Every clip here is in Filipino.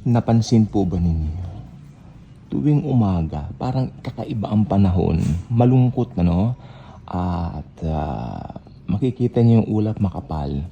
Napansin po ba ninyo? Tuwing umaga, parang kakaiba ang panahon. Malungkot na, no? At ah, makikita niyo yung ulap makapal.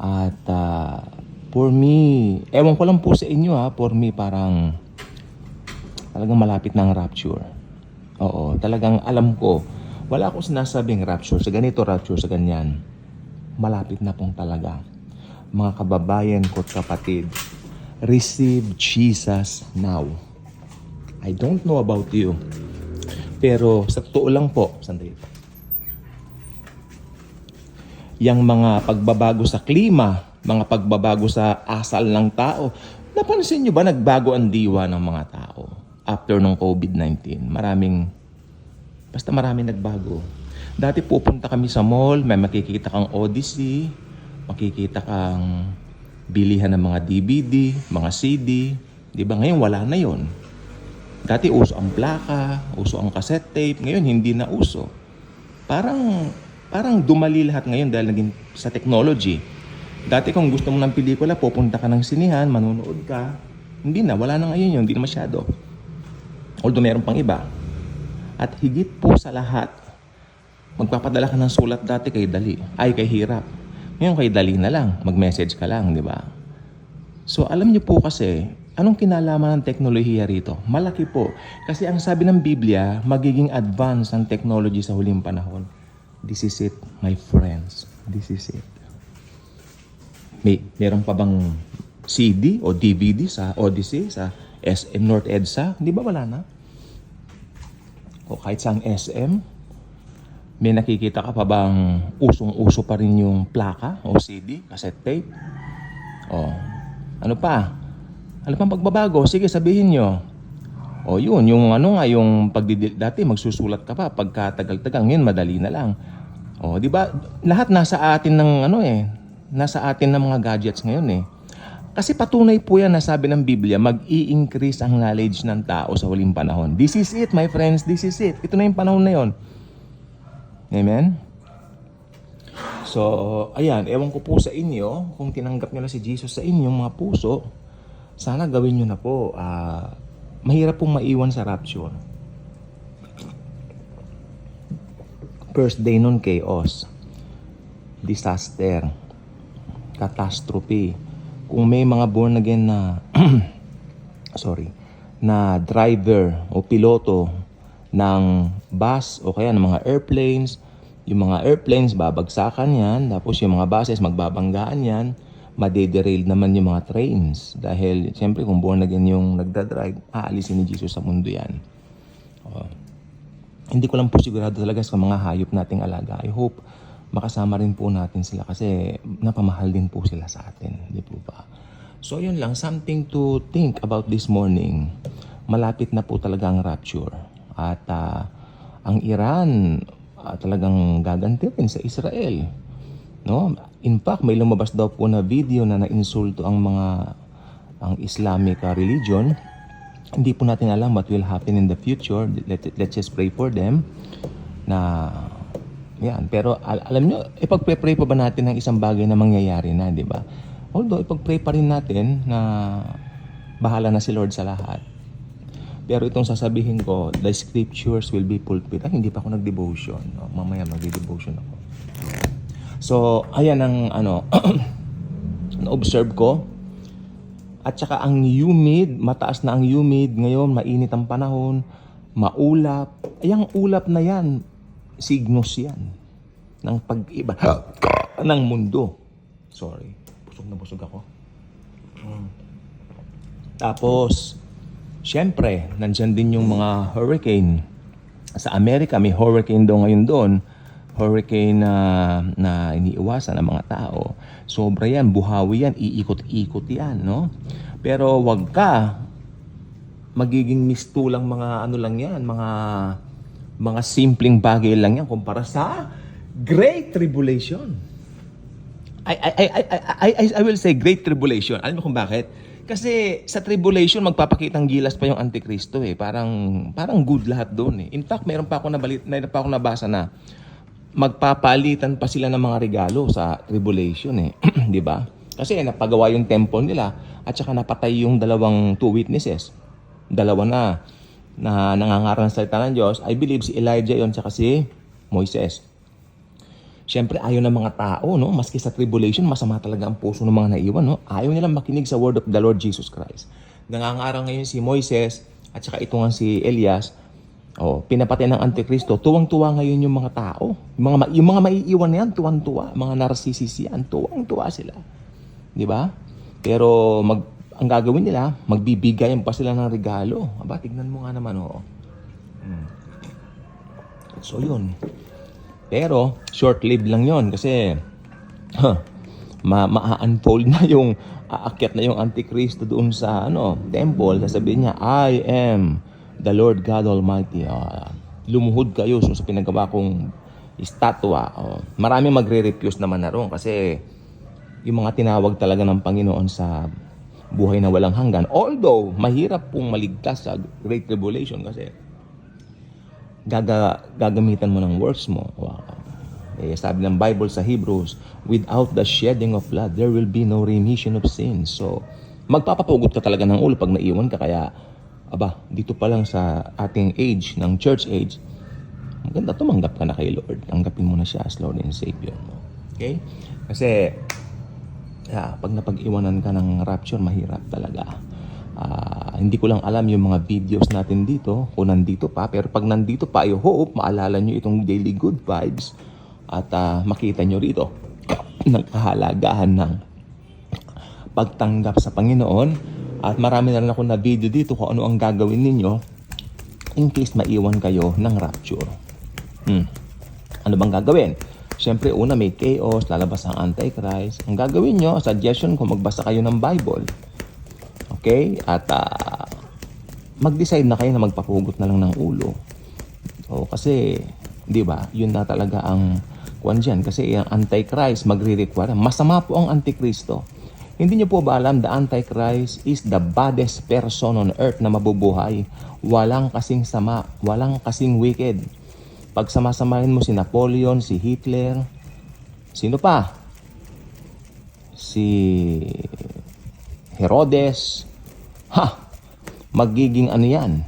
At ah, for me, ewan ko lang po sa inyo ha, for me parang talagang malapit na ang rapture. Oo, talagang alam ko, wala akong sinasabing rapture sa ganito, rapture sa ganyan. Malapit na pong talaga. Mga kababayan ko at kapatid, receive Jesus now. I don't know about you. Pero sa totoo lang po, sandali. Yang mga pagbabago sa klima, mga pagbabago sa asal ng tao, napansin nyo ba nagbago ang diwa ng mga tao after ng COVID-19? Maraming, basta maraming nagbago. Dati pupunta kami sa mall, may makikita kang Odyssey, makikita kang bilihan ng mga DVD, mga CD. Di ba ngayon wala na yon. Dati uso ang plaka, uso ang cassette tape, ngayon hindi na uso. Parang parang dumali lahat ngayon dahil naging sa technology. Dati kung gusto mo ng pelikula, pupunta ka ng sinihan, manonood ka. Hindi na, wala na ngayon yun, hindi na masyado. Although meron pang iba. At higit po sa lahat, magpapadala ka ng sulat dati kay Dali. Ay, kay Hirap. Ngayon kay Dali na lang, mag-message ka lang, di ba? So alam niyo po kasi, anong kinalaman ng teknolohiya rito? Malaki po. Kasi ang sabi ng Biblia, magiging advanced ang technology sa huling panahon. This is it, my friends. This is it. May, meron pa bang CD o DVD sa Odyssey, sa SM North EDSA? Di ba wala na? O kahit sa SM, may nakikita ka pa bang usong-uso pa rin yung plaka o CD, cassette tape? O, ano pa? Ano pang pagbabago? Sige, sabihin nyo. O yun, yung ano nga, yung pagdidil, dati magsusulat ka pa, pagkatagal-tagal, ngayon madali na lang. O, di ba? Lahat nasa atin ng ano eh, nasa atin ng mga gadgets ngayon eh. Kasi patunay po yan na sabi ng Biblia, mag-i-increase ang knowledge ng tao sa huling panahon. This is it, my friends, this is it. Ito na yung panahon na yon. Amen? So, ayan, ewan ko po sa inyo, kung tinanggap nyo na si Jesus sa inyong mga puso, sana gawin nyo na po. ah, mahirap pong maiwan sa rapture. First day nun, chaos. Disaster. Catastrophe. Kung may mga born again na, sorry, na driver o piloto ng bus o kaya ng mga airplanes, yung mga airplanes babagsakan yan, tapos yung mga buses magbabanggaan yan, madederail naman yung mga trains. Dahil, siyempre, kung born again yung nagdadrive, aalisin ni Jesus sa mundo yan. Oh. Hindi ko lang po sigurado talaga sa mga hayop nating alaga. I hope makasama rin po natin sila kasi napamahal din po sila sa atin. Di po ba? So, yun lang. Something to think about this morning. Malapit na po talaga ang rapture. At ah, ang Iran ah, talagang gagantirin sa Israel. No? In fact, may lumabas daw po na video na nainsulto ang mga ang Islamic ah, religion. Hindi po natin alam what will happen in the future. Let, let's just pray for them na yan. Pero al- alam nyo, ipagpre-pray pa ba natin ng isang bagay na mangyayari na, di ba? Although, ipag-pray pa rin natin na bahala na si Lord sa lahat. Pero itong sasabihin ko, the scriptures will be fulfilled. Ay, hindi pa ako nag-devotion. No? Mamaya mag-devotion ako. So, ayan ang ano, na-observe ko. At saka ang humid, mataas na ang humid. Ngayon, mainit ang panahon. Maulap. Ay, ang ulap na yan, signos yan ng pag-iba ng mundo. Sorry. Busog na busog ako. Mm. Tapos, syempre, nandyan din yung mga hurricane. Sa Amerika, may hurricane daw ngayon doon. Hurricane na, na iniiwasan ng mga tao. Sobra yan, buhawi yan, iikot-ikot yan, no? Pero wag ka magiging mistulang mga ano lang yan, mga mga simpleng bagay lang yan kumpara sa Great Tribulation. I, I, I, I, I, I will say Great Tribulation. Alam mo kung bakit? Kasi sa tribulation, magpapakitang gilas pa yung Antikristo eh. Parang, parang good lahat doon eh. In fact, mayroon pa ako nabalit, mayroon pa ako nabasa na magpapalitan pa sila ng mga regalo sa tribulation eh. Di ba? Kasi napagawa yung temple nila at saka napatay yung dalawang two witnesses. Dalawa na na nangangaral ng salita ng Diyos. I believe si Elijah yon tsaka si Moises. Siyempre, ayaw ng mga tao, no? Maski sa tribulation, masama talaga ang puso ng mga naiwan, no? Ayaw nilang makinig sa word of the Lord Jesus Christ. Nangangarang ngayon si Moises at saka ito nga si Elias, oh, pinapatay ng Antikristo. Tuwang-tuwa ngayon yung mga tao. Yung mga, yung mga maiiwan na yan, tuwang-tuwa. Mga narcissist yan, tuwang-tuwa sila. Di ba? Pero mag, ang gagawin nila, magbibigayan pa sila ng regalo. Aba, tignan mo nga naman, oo. Hmm. So, yun. Pero, short-lived lang yon kasi huh, ma ma-unfold na yung aakyat na yung Antikristo doon sa ano, temple. Sasabihin niya, I am the Lord God Almighty. Ah, lumuhod kayo so, sa pinagawa kong estatwa. Oh, marami magre-refuse naman na ron kasi yung mga tinawag talaga ng Panginoon sa buhay na walang hanggan. Although, mahirap pong maligtas sa Great Tribulation kasi gaga, gagamitan mo ng works mo. Wow. Eh, sabi ng Bible sa Hebrews, without the shedding of blood, there will be no remission of sins. So, magpapapugot ka talaga ng ulo pag naiwan ka. Kaya, aba, dito pa lang sa ating age, ng church age, maganda tumanggap ka na kay Lord. Tanggapin mo na siya as Lord and Savior mo. Okay? Kasi, yeah, pag napag-iwanan ka ng rapture, mahirap talaga. Ah, hindi ko lang alam yung mga videos natin dito, kung nandito pa. Pero pag nandito pa, I hope maalala nyo itong daily good vibes at ah, makita nyo rito ng kahalagahan ng pagtanggap sa Panginoon. At marami na rin ako na video dito kung ano ang gagawin ninyo in case maiwan kayo ng rapture. Hmm. Ano bang gagawin? Siyempre, una may chaos, lalabas ang Antichrist. Ang gagawin nyo, suggestion ko, magbasa kayo ng Bible. Okay? At ah, mag-decide na kayo na magpapugot na lang ng ulo. O, kasi, di ba, yun na talaga ang kuwan dyan. Kasi ang Antichrist magre-require. Masama po ang Antikristo. Hindi niyo po ba alam, the Antichrist is the baddest person on earth na mabubuhay. Walang kasing sama, walang kasing wicked. Pag samasamahin mo si Napoleon, si Hitler, sino pa? Si Herodes, ha, magiging ano yan,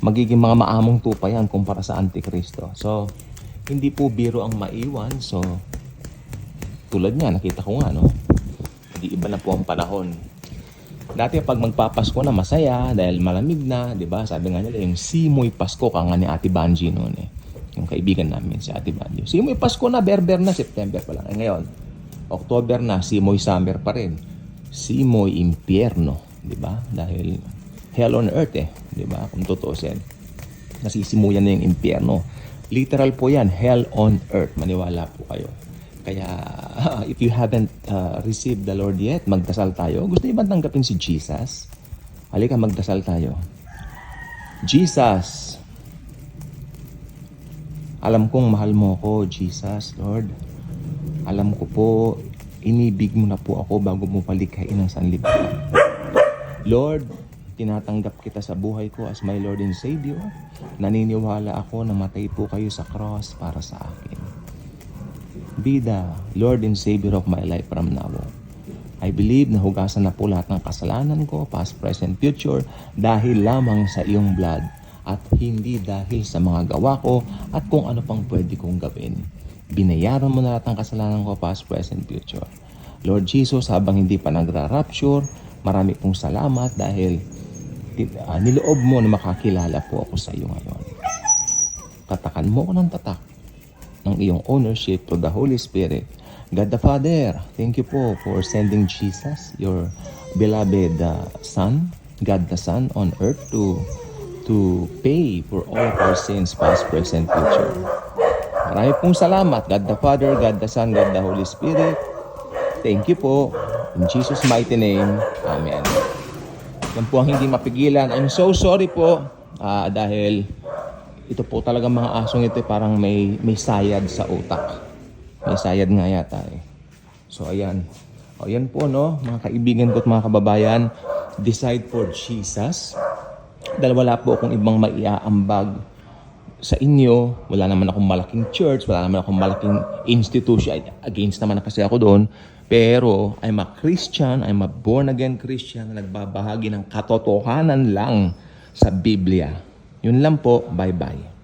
magiging mga maamong tupa yan kumpara sa Antikristo. So, hindi po biro ang maiwan. So, tulad niya, nakita ko nga, no? Hindi iba na po ang panahon. Dati pag magpapasko na masaya dahil malamig na, 'di ba? Sabi nga nila yung Simoy Pasko ka nga ni Ate Banji noon eh. Yung kaibigan namin si Ate Banji. Simoy Pasko na, berber na September pa lang. Eh, ngayon, October na, Simoy Summer pa rin. Simoy Impierno, 'di ba? Dahil hell on earth eh, 'di ba? Kung tutusin. Nasisimuyan na yung impyerno. Literal po 'yan, hell on earth. Maniwala po kayo. Kaya if you haven't uh, received the Lord yet, magdasal tayo. Gusto niyo ba tanggapin si Jesus? Halika, magdasal tayo. Jesus, alam kong mahal mo ako, Jesus, Lord. Alam ko po, inibig mo na po ako bago mo palikhain ang sanlibutan. Lord, tinatanggap kita sa buhay ko as my Lord and Savior. Naniniwala ako na matay po kayo sa cross para sa akin be the Lord and Savior of my life from now on. I believe na hugasan na po lahat ng kasalanan ko, past, present, future, dahil lamang sa iyong blood at hindi dahil sa mga gawa ko at kung ano pang pwede kong gawin. Binayaran mo na lahat ng kasalanan ko, past, present, future. Lord Jesus, habang hindi pa nagra-rapture, marami pong salamat dahil uh, niloob mo na makakilala po ako sa iyo ngayon. Tatakan mo ko ng tatak ng iyong ownership to the Holy Spirit. God the Father, thank you po for sending Jesus, your beloved uh, Son, God the Son on earth to to pay for all of our sins, past, present, future. Marami pong salamat, God the Father, God the Son, God the Holy Spirit. Thank you po. In Jesus' mighty name, Amen. Yan po ang hindi mapigilan. I'm so sorry po ah, dahil ito po talaga mga asong ito eh, parang may may sayad sa utak. May sayad nga yata eh. So ayan. O yan po no, mga kaibigan ko at mga kababayan, decide for Jesus. Dahil wala po akong ibang maiaambag sa inyo. Wala naman akong malaking church, wala naman akong malaking institution. Against naman na kasi ako doon. Pero I'm a Christian, I'm a born again Christian na nagbabahagi ng katotohanan lang sa Biblia. Yun lang po, bye-bye.